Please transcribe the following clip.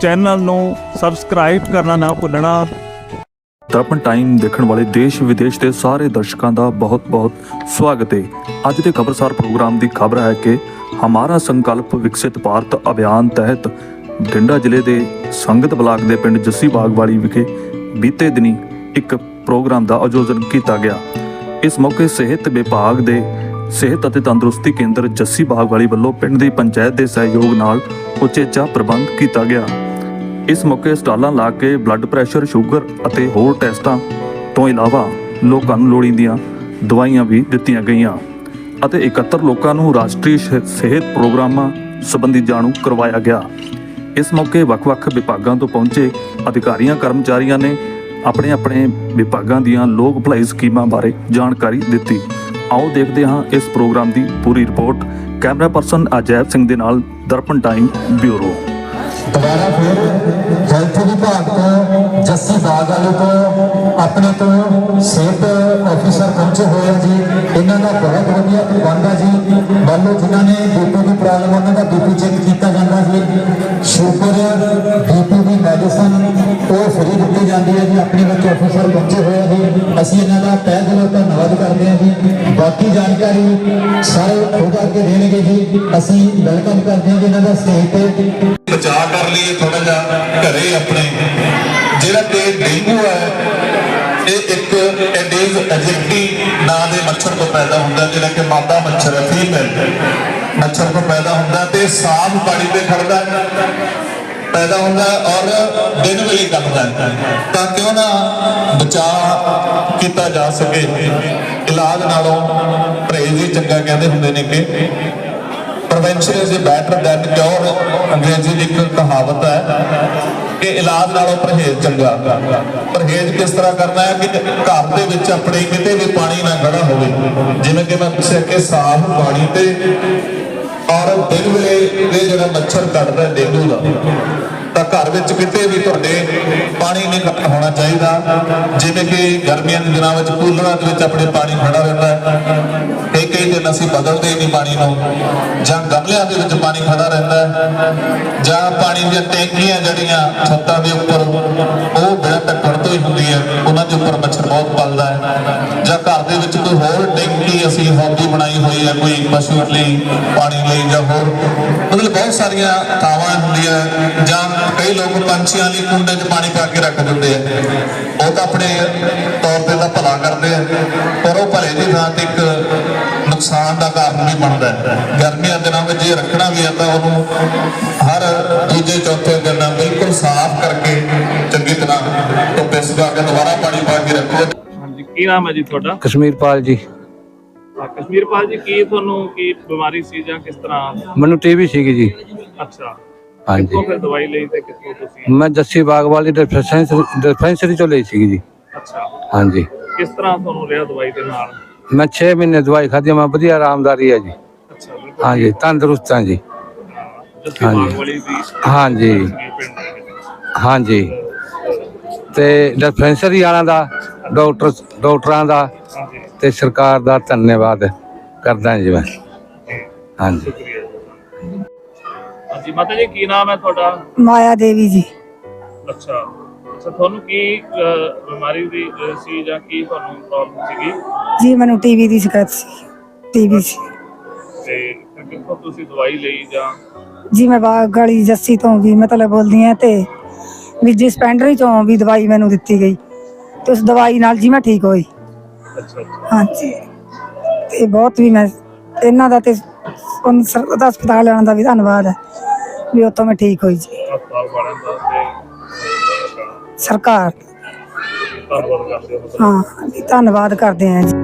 Channel ਨੂੰ subscribe ਕਰਨਾ ਨਾ ਭੁੱਲਣਾ। ਦਰਪਣ ਟਾਈਮ ਦੇਖਣ ਵਾਲੇ ਦੇਸ਼ ਵਿਦੇਸ਼ ਦੇ ਸਾਰੇ ਦਰਸ਼ਕਾਂ ਦਾ ਬਹੁਤ-ਬਹੁਤ ਸਵਾਗਤ ਹੈ। ਅੱਜ ਦੇ ਖਬਰਸਾਰ ਪ੍ਰੋਗਰਾਮ ਦੀ ਖਬਰ ਹੈ ਕਿ ਹਮਾਰਾ ਸੰਕਲਪ ਵਿਕਸਿਤ ਭਾਰਤ ਅਭਿਆਨ ਤਹਿਤ ਬਠਿੰਡਾ ਜ਼ਿਲ੍ਹੇ ਦੇ ਸੰਗਤ ਬਲਾਕ ਦੇ ਪਿੰਡ ਜੱਸੀ ਬਾਗਵਾਲੀ ਵਿਖੇ ਬੀਤੇ ਦਿਨੀ ਇੱਕ ਪ੍ਰੋਗਰਾਮ ਦਾ ਆਯੋਜਨ ਕੀਤਾ ਗਿਆ। ਇਸ ਮੌਕੇ ਸਿਹਤ ਵਿਭਾਗ ਦੇ ਸਿਹਤ ਅਤੇ ਤੰਦਰੁਸਤੀ ਕੇਂਦਰ ਜੱਸੀ ਬਾਗਵਾਲੀ ਵੱਲੋਂ ਪਿੰਡ ਦੀ ਪੰਚਾਇਤ ਦੇ ਸਹਿਯੋਗ ਨਾਲ ਉਚੇਚਾ ਪ੍ਰਬੰਧ ਕੀਤਾ ਗਿਆ। ਇਸ ਮੌਕੇ ਸਟਾਲਾਂ ਲਾ ਕੇ ਬਲੱਡ ਪ੍ਰੈਸ਼ਰ ਸ਼ੂਗਰ ਅਤੇ ਹੋਰ ਟੈਸਟਾਂ ਤੋਂ ਇਲਾਵਾ ਲੋਕਾਂ ਨੂੰ ਲੋੜੀਂਦੀਆਂ ਦਵਾਈਆਂ ਵੀ ਦਿੱਤੀਆਂ ਗਈਆਂ ਅਤੇ 71 ਲੋਕਾਂ ਨੂੰ ਰਾਸ਼ਟਰੀ ਸ਼- ਸਿਹਤ ਪ੍ਰੋਗਰਾਮਾਂ ਸੰਬੰਧੀ ਜਾਣੂ ਕਰਵਾਇਆ ਗਿਆ। ਇਸ ਮੌਕੇ ਵੱਖ-ਵੱਖ ਵਿਭਾਗਾਂ ਤੋਂ ਪਹੁੰਚੇ ਅਧਿਕਾਰੀਆਂ, ਕਰਮਚਾਰੀਆਂ ਨੇ ਆਪਣੇ ਆਪਣੇ ਵਿਭਾਗਾਂ ਦੀਆਂ ਲੋਕ ਭਲਾਈ ਸਕੀਮਾਂ ਬਾਰੇ ਜਾਣਕਾਰੀ ਦਿੱਤੀ। ਆਓ ਦੇਖਦੇ ਹਾਂ ਇਸ ਪ੍ਰੋਗਰਾਮ ਦੀ ਪੂਰੀ report. Camera person Ajaib Singh ਦੇ ਨਾਲ ਦਰਪਣ ਟਾਈਮ ਬਿਊਰੋ। ਦੁਬਾਰਾ ਫਿਰ ਹੈਲਥ ਵਿਭਾਗ ਤੋਂ, ਜੱਸੀ ਬਾਗ ਵਾਲੇ ਤੋਂ, ਆਪਣੇ ਤੋਂ ਸਿਹਤ ਅਫੀਸਰ ਪਹੁੰਚੇ ਹੋਏ ਆ ਜੀ। ਇਹਨਾਂ ਦਾ ਬਹੁਤ ਵਧੀਆ ਪ੍ਰਬੰਧ ਆ ਜੀ। ਵੱਲੋਂ ਜਿਨ੍ਹਾਂ ਨੇ ਬੀਪੀ ਦੀ ਪ੍ਰੋਬਲਮ ਉਹਨਾਂ ਦਾ ਬੀਪੀ ਚੈੱਕ ਕੀਤਾ ਜਾਂਦਾ ਜੀ। ਸ਼ੂਗਰ ਬੀਪੀ ਦੀ ਮੈਡੀਸਨ ਉਹ ਫਰੀ ਦਿੱਤੀ ਜਾਂਦੀ ਹੈ ਜੀ। ਆਪਣੇ ਵਿੱਚ ਅਫੀਸਰ ਪਹੁੰਚੇ ਹੋਏ ਆ ਜੀ। ਅਸੀਂ ਇਹਨਾਂ ਦਾ ਤਹਿ ਦਿਲੋਂ ਧੰਨਵਾਦ ਕਰਦੇ ਹਾਂ ਜੀ। ਬਾਕੀ ਜਾਣਕਾਰੀ ਸਾਰੇ ਖੁਦ ਆ ਦੇਣਗੇ ਜੀ। ਅਸੀਂ ਵੈਲਕਮ ਕਰਦੇ ਹਾਂ ਜੀ ਇਹਨਾਂ ਦਾ ਸਟੇਜ ਤੇ। ਬਚਾਅ ਕਰ ਲਈਏ ਥੋੜਾ ਜਿਹਾ ਘਰੇ ਆਪਣੇ। ਜਿਹੜਾ ਕਿ ਡੇਂਗੂ ਹੈ, ਇਹ ਇੱਕ ਐਡੀਜ਼ ਐਜੈਕਟੀ ਨਾਂ ਦੇ ਮੱਛਰ ਤੋਂ ਪੈਦਾ ਹੁੰਦਾ ਜਿਹੜਾ ਕਿ ਮਾਦਾ ਮੱਛਰ ਹੈ, ਫੀਮੇਲ ਮੱਛਰ ਤੋਂ ਪੈਦਾ ਹੁੰਦਾ ਹੈ ਤੇ ਸਾਫ਼ ਪਾਣੀ ਤੇ ਖੜਦਾ ਪੈਦਾ ਹੁੰਦਾ ਔਰ ਦਿਨ ਵੇਲੇ ਕੱਟਦਾ ਹੈ। ਤਾਂ ਕਿਉਂ ਨਾ ਬਚਾਅ ਕੀਤਾ ਜਾ ਸਕੇ। ਇਲਾਜ ਨਾਲੋਂ ਪਰਹੇਜ਼ ਹੀ ਚੰਗਾ ਕਹਿੰਦੇ ਹੁੰਦੇ ਨੇ ਕਿ prevention is better than cure ਅੰਗਰੇਜ਼ੀ ਦੀ ਇੱਕ ਕਹਾਵਤ ਹੈ ਕਿ ਇਲਾਜ ਨਾਲੋਂ ਪਰਹੇਜ਼ ਚੰਗਾ ਪਰਹੇਜ਼ ਕਿਸ ਤਰ੍ਹਾਂ ਕਰਨਾ ਹੈ? ਕਿ ਘਰ ਦੇ ਵਿੱਚ ਆਪਣੇ ਕਿਤੇ ਵੀ ਪਾਣੀ ਨਾ ਖੜਾ ਹੋਵੇ। ਜਿਵੇਂ ਕਿ ਮੈਂ ਦੱਸਿਆ ਕਿ ਸਾਫ਼ ਪਾਣੀ ਤੇ ਔਰ ਦਿਨ ਵੇਲੇ ਇਹ ਜਿਹੜਾ ਮੱਛਰ ਕੱਟਦਾ ਡੇਂਗੂ ਦਾ, ਤਾਂ ਘਰ ਵਿੱਚ ਕਿਤੇ ਵੀ ਤੁਹਾਡੇ ਪਾਣੀ ਨਹੀਂ ਇਕੱਠਾ ਹੋਣਾ ਚਾਹੀਦਾ। ਜਿਵੇਂ ਕਿ ਗਰਮੀਆਂ ਦੇ ਦਿਨਾਂ ਵਿੱਚ ਕੂਲਰਾਂ ਦੇ ਵਿੱਚ ਆਪਣੇ ਪਾਣੀ ਖੜਾ ਰਹਿੰਦਾ ਹੈ। ਕਈ ਦਿਨ ਅਸੀਂ ਬਦਲਦੇ ਹੀ ਨਹੀਂ ਪਾਣੀ ਨੂੰ। ਜਾਂ ਗਮਲਿਆਂ ਦੇ ਵਿੱਚ ਪਾਣੀ ਖੜਾ ਰਹਿੰਦਾ ਜਾਂ ਪਾਣੀ ਦੀਆਂ ਟੈਂਕੀਆਂ ਜਿਹੜੀਆਂ ਛੱਤਾਂ ਦੇ ਉੱਪਰ, ਉਹ ਬਿਨਾਂ ਢੱਕਣ ਤੋਂ ਹੀ ਹੁੰਦੀ ਹੈ ਉਹਨਾਂ ਦੇ ਉੱਪਰ ਮੱਛਰ ਬਹੁਤ ਪਲਦਾ ਹੈ। ਜਾਂ ਘਰ ਦੇ ਵਿੱਚ ਕੋਈ ਹੋਰ ਟੈਂਕੀ ਅਸੀਂ ਹੌਬੀ ਬਣਾਈ ਹੋਈ ਹੈ, ਕੋਈ ਪਸ਼ੂ ਲਈ, ਪਾਣੀ ਲਈ ਜਾਂ ਹੋਰ। ਮਤਲਬ ਬਹੁਤ ਸਾਰੀਆਂ ਥਾਵਾਂ ਹੁੰਦੀਆਂ ਜਾਂ ਕਈ ਲੋਕ ਪੰਛੀਆਂ ਲਈ ਕੁੰਡੇ 'ਚ ਪਾਣੀ ਪਾ ਕੇ ਰੱਖ ਦਿੰਦੇ ਆ। ਉਹ ਤਾਂ ਆਪਣੇ ਤੌਰ ਤੇ ਤਾਂ ਭਲਾ ਕਰਦੇ ਆ, ਪਰ ਉਹ ਭਲੇ ਦੀ ਥਾਂ ਤੇ ਇੱਕ ਨੁਕਸਾਨ ਦਾ ਕਾਰਨ ਵੀ ਬਣਦਾ ਹੈ। ਗਰਮੀਆਂ ਦੇ ਦਿਨਾਂ ਵਿੱਚ ਜੇ ਰੱਖਣਾ ਵੀ ਆਂਦਾ ਉਹਨੂੰ ਹਰ ਦੂਜੇ ਚੌਥੇ ਦਿਨ ਨਾਲ ਬਿਲਕੁਲ ਸਾਫ਼ ਕਰਕੇ ਚੰਗੀ ਤਰ੍ਹਾਂ ਧੁੱਪੇ ਸੁਕਾ ਕੇ ਦੁਬਾਰਾ ਪਾਣੀ ਪਾ ਕੇ ਰੱਖੋ। ਹਾਂਜੀ ਕੀ ਨਾਮ ਹੈ ਜੀ ਤੁਹਾਡਾ? ਕਸ਼ਮੀਰਪਾਲ ਜੀ। ਕਸ਼ਮੀਰਪਾਲ ਜੀ ਕੀ ਤੁਹਾਨੂੰ ਕੀ ਬਿਮਾਰੀ ਸੀ ਜਾਂ ਕਿਸ ਤਰ੍ਹਾਂ? ਮੈਨੂੰ ਟੀਵੀ ਸੀਗੀ ਜੀ। ਅੱਛਾ। ਹਾਂਜੀ। ਕਿੱਥੋਂ ਫਿਰ ਦਵਾਈ ਲਈ ਤੇ ਕਿੱਥੋਂ ਤੁਸੀਂ? ਮੈਂ ਜੱਸੀ ਬਾਗ ਵਾਲੀ ਡਿਸਪੈਂਸਰੀ ਡਿਸਪੈਂਸਰੀ ਤੋਂ ਲਈ ਸੀਗੀ ਜੀ। ਅੱਛਾ। ਹਾਂਜੀ। ਕਿਸ ਤਰ੍ਹਾਂ ਤੁਹਾਨੂੰ ਰਿਹਾ ਦਵਾਈ ਦੇ ਨਾਲ? ਮੈਂ 6 ਮਹੀਨੇ ਦਵਾਈ ਖਾਧੀ ਮੈਂ ਵਧੀਆ ਆਰਾਮਦਾਰੀ ਹੈ ਜੀ। ਅੱਛਾ ਬਿਲਕੁਲ। ਹਾਂਜੀ ਤੰਦਰੁਸਤ ਹਾਂ ਜੀ। ਹਾਂਜੀ। ਵਾਲੀ ਹਾਂਜੀ। ਹਾਂਜੀ। ਤੇ ਡਿਸਪੈਂਸਰੀ ਵਾਲਿਆਂ ਦਾ ਡਾਕਟਰ ਡਾਕਟਰਾਂ ਦਾ ਤੇ ਸਰਕਾਰ ਦਾ ਧੰਨਵਾਦ ਕਰਦਾ ਜੀ ਮੈਂ। ਹਾਂਜੀ। ਹਾਂਜੀ ਮਾਤਾ ਜੀ ਕੀ ਨਾਮ ਹੈ ਤੁਹਾਡਾ? ਮਾਇਆ ਦੇਵੀ ਜੀ। ਅੱਛਾ। ਤੁਹਾਨੂੰ ਕੀ ਅਹ, ਬਿਮਾਰੀ ਦੀ ਅਹ, ਸੀ ਜਾਂ ਕੀ ਤੁਹਾਨੂੰ ਪ੍ਰੋਬਲਮ ਸੀਗੀ? ਜੀ ਮੈਨੂੰ ਟੀਵੀ ਦੀ ਸ਼ਿਕਾਇਤ ਸੀ। ਟੀਵੀ ਸੀ। ਤੇ ਫਿਰ ਕਿੱਥੋਂ ਤੁਸੀਂ ਦਵਾਈ ਲਈ ਜਾਂ? ਜੀ ਮੈਂ ਬਾਗ ਗਲੀ ਜੱਸੀ ਤੋਂ ਵੀ ਮਤਲਬ ਬੋਲਦੀ ਆ ਤੇ ਵੀ ਡਿਸਪੈਂਡਰੀ ਤੋਂ ਵੀ ਦਵਾਈ ਮੈਨੂੰ ਦਿੱਤੀ ਗਈ ਤੇ ਉਸ ਦਵਾਈ ਨਾਲ ਜੀ ਮੈਂ ਠੀਕ ਹੋਈ। ਅੱਛਾ ਅੱਛਾ। ਹਾਂਜੀ। ਤੇ ਬਹੁਤ ਵੀ ਮੈਂ ਇਹਨਾਂ ਦਾ ਤੇ ਉਨ ਸਰ- ਉਹਦਾ ਹਸਪਤਾਲ ਵਾਲਿਆਂ ਦਾ ਵੀ ਧੰਨਵਾਦ ਹੈ ਵੀ ਉੱਥੋਂ ਮੈਂ ਠੀਕ ਹੋਈ ਜੀ। ਹਸਪਤਾਲ ਵਾਲਿਆਂ ਦਾ ਤੇ ਸਰਕਾਰ। ਧੰਨਵਾਦ ਕਰਦੇ ਹਾਂ ਧੰਨਵਾਦ ਕਰਦੇ ਹਾਂ ਜੀ।